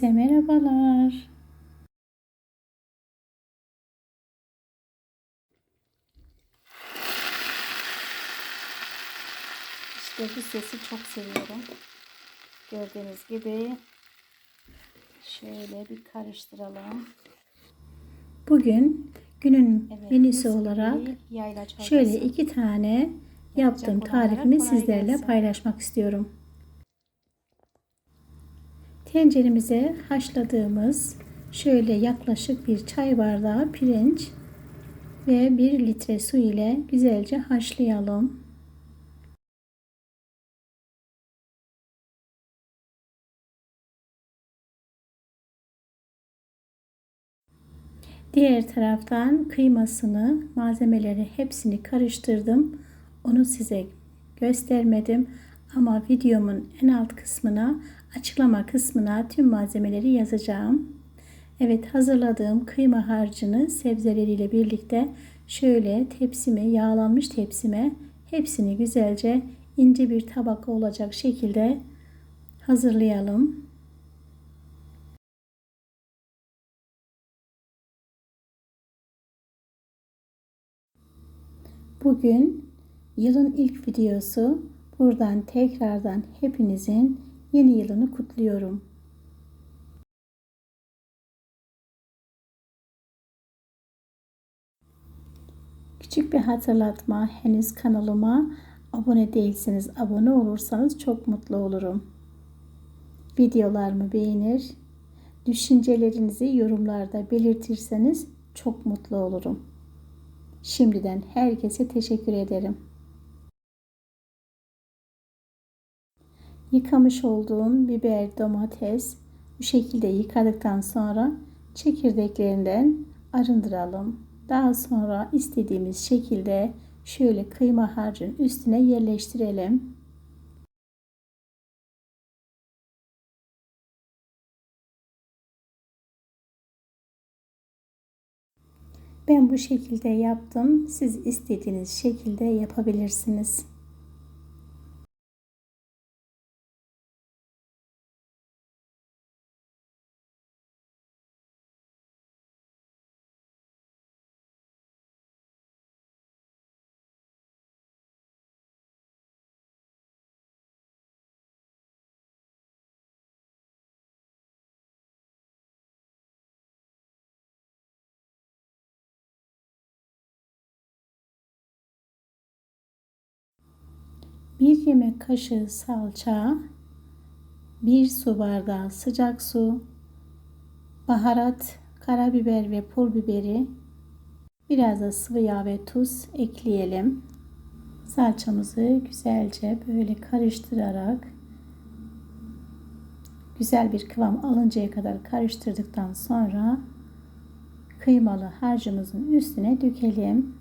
Herkese merhabalar. İşte bu sesi çok seviyorum. Gördüğünüz gibi şöyle bir karıştıralım. Bugün günün Evet, menüsü olarak şöyle iki tane yaptığım tarifimi sizlerle gelsin. paylaşmak istiyorum. Tenceremize haşladığımız şöyle yaklaşık bir çay bardağı pirinç ve 1 litre su ile güzelce haşlayalım. Diğer taraftan kıymasını, malzemeleri hepsini karıştırdım. Onu size göstermedim ama videomun en alt kısmına, açıklama kısmına tüm malzemeleri yazacağım. Evet hazırladığım kıyma harcını sebzeleriyle birlikte şöyle tepsime, yağlanmış tepsime hepsini güzelce ince bir tabaka olacak şekilde hazırlayalım. Bugün yılın ilk videosu. Buradan tekrardan hepinizin yeni yılını kutluyorum. Küçük bir hatırlatma henüz kanalıma abone değilseniz abone olursanız çok mutlu olurum. Videolarımı beğenir, düşüncelerinizi yorumlarda belirtirseniz çok mutlu olurum. Şimdiden herkese teşekkür ederim. Yıkamış olduğum biber, domates bu şekilde yıkadıktan sonra çekirdeklerinden arındıralım. Daha sonra istediğimiz şekilde şöyle kıyma harcın üstüne yerleştirelim. Ben bu şekilde yaptım. Siz istediğiniz şekilde yapabilirsiniz. Bir yemek kaşığı salça, bir su bardağı sıcak su, baharat, karabiber ve pul biberi, biraz da sıvı yağ ve tuz ekleyelim. Salçamızı güzelce böyle karıştırarak güzel bir kıvam alıncaya kadar karıştırdıktan sonra kıymalı harcımızın üstüne dökelim.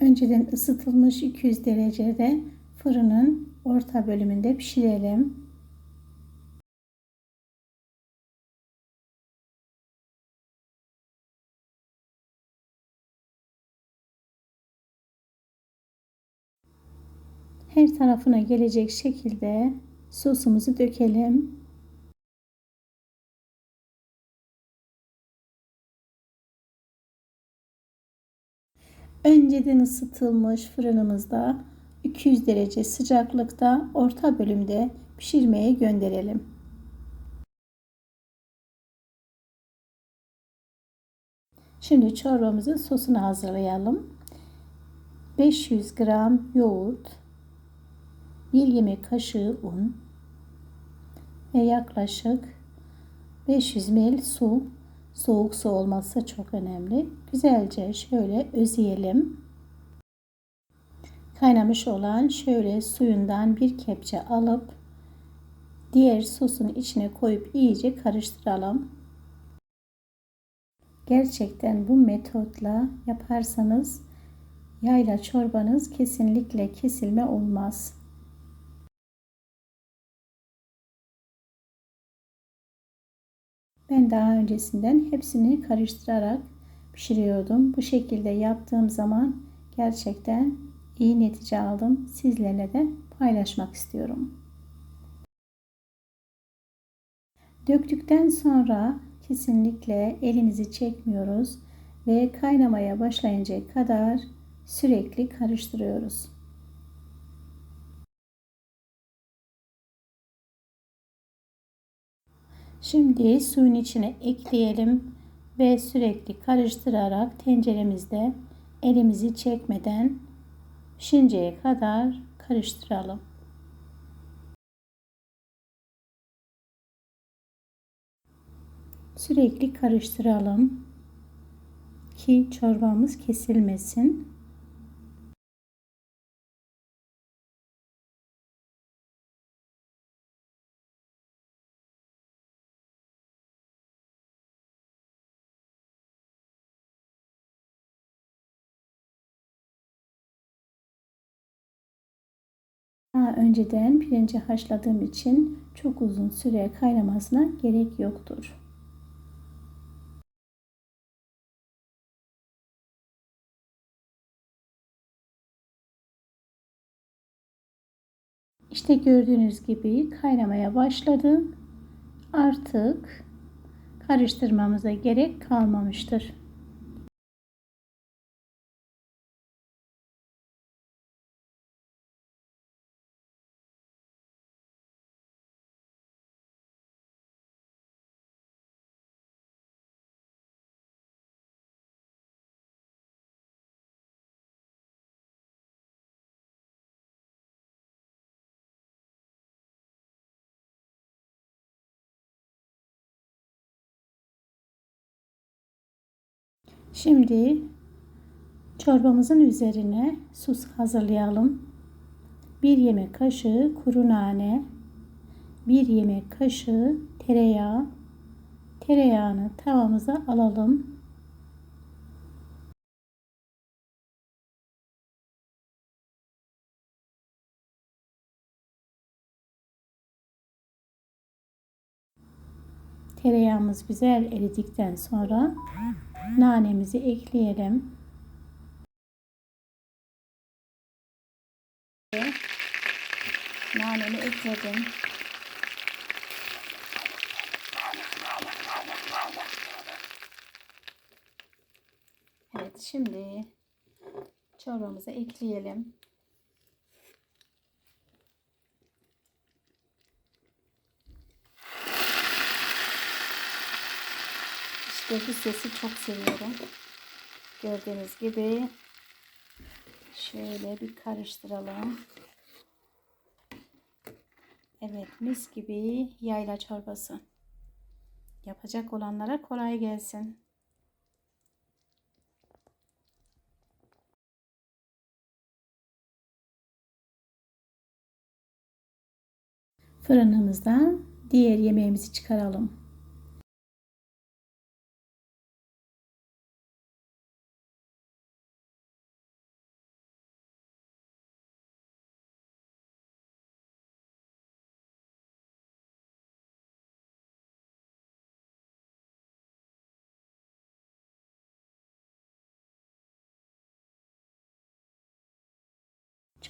Önceden ısıtılmış 200 derecede fırının orta bölümünde pişirelim. Her tarafına gelecek şekilde sosumuzu dökelim. Önceden ısıtılmış fırınımızda 200 derece sıcaklıkta orta bölümde pişirmeye gönderelim. Şimdi çorbamızın sosunu hazırlayalım. 500 gram yoğurt, 1 yemek kaşığı un ve yaklaşık 500 ml su Soğuk su olması çok önemli. Güzelce şöyle özeyelim. Kaynamış olan şöyle suyundan bir kepçe alıp diğer sosun içine koyup iyice karıştıralım. Gerçekten bu metotla yaparsanız Yayla çorbanız kesinlikle kesilme olmaz. Ben daha öncesinden hepsini karıştırarak pişiriyordum. Bu şekilde yaptığım zaman gerçekten iyi netice aldım. Sizlerle de paylaşmak istiyorum. Döktükten sonra kesinlikle elinizi çekmiyoruz ve kaynamaya başlayıncaya kadar sürekli karıştırıyoruz. Şimdi suyun içine ekleyelim ve sürekli karıştırarak tenceremizde elimizi çekmeden pişinceye kadar karıştıralım. Sürekli karıştıralım ki çorbamız kesilmesin. Daha önceden pirinci haşladığım için çok uzun süre kaynamasına gerek yoktur. İşte gördüğünüz gibi kaynamaya başladı. Artık karıştırmamıza gerek kalmamıştır. Şimdi çorbamızın üzerine sus hazırlayalım. 1 yemek kaşığı kuru nane, 1 yemek kaşığı tereyağı. Tereyağını tavamıza alalım. Tereyağımız güzel eridikten sonra nanemizi ekleyelim. Nanemi ekledim. Evet şimdi çorbamıza ekleyelim. Bu sesi çok seviyorum. Gördüğünüz gibi şöyle bir karıştıralım. Evet mis gibi yayla çorbası. Yapacak olanlara kolay gelsin. Fırınımızdan diğer yemeğimizi çıkaralım.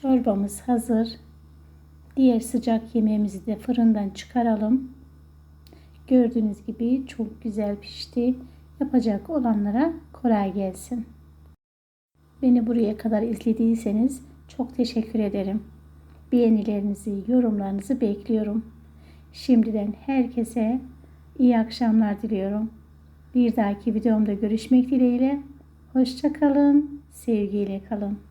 Çorbamız hazır. Diğer sıcak yemeğimizi de fırından çıkaralım. Gördüğünüz gibi çok güzel pişti. Yapacak olanlara kolay gelsin. Beni buraya kadar izlediyseniz çok teşekkür ederim. Beğenilerinizi, yorumlarınızı bekliyorum. Şimdiden herkese iyi akşamlar diliyorum. Bir dahaki videomda görüşmek dileğiyle. Hoşçakalın, sevgiyle kalın.